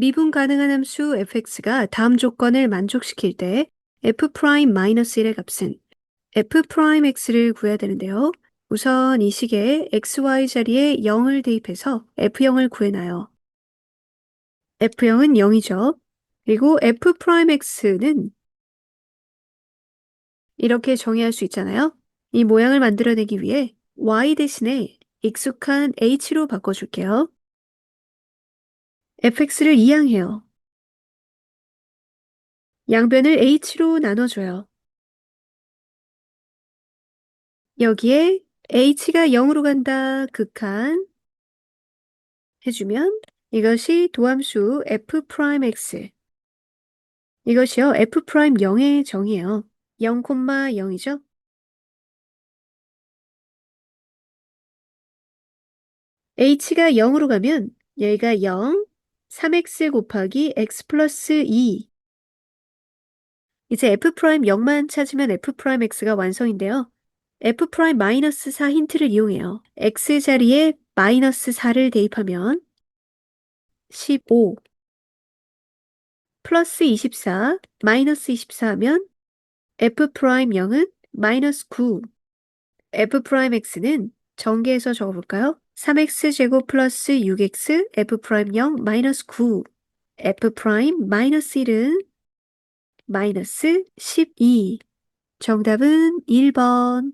미분 가능한 함수 fx가 다음 조건을 만족시킬 때 f'-1의 값은 f'x를 구해야 되는데요. 우선 이 식에 xy 자리에 0을 대입해서 f0을 구해놔요. f0은 0이죠. 그리고 f'x는 이렇게 정의할 수 있잖아요. 이 모양을 만들어내기 위해 y 대신에 익숙한 h로 바꿔줄게요. Fx를 이항해요. 양변을 h로 나눠줘요. 여기에 h가 0으로 간다 극한 해주면 이것이 도함수 f'x 이것이요 f'0의 정의예요. 0,0이죠. h가 0으로 가면 여기가 0, 3x 곱하기 x 플러스 2 이제 f'0만 찾으면 f'x가 완성인데요. f'-4 힌트를 이용해요. x 자리에 마이너스 4를 대입하면 15 플러스 24 마이너스 24 하면 f'0은 마이너스 9 f'x는 전개해서 적어볼까요? 3x 제곱 플러스 6x f'0 마이너스 9 f' 마이너스 1은 마이너스 12 정답은 1번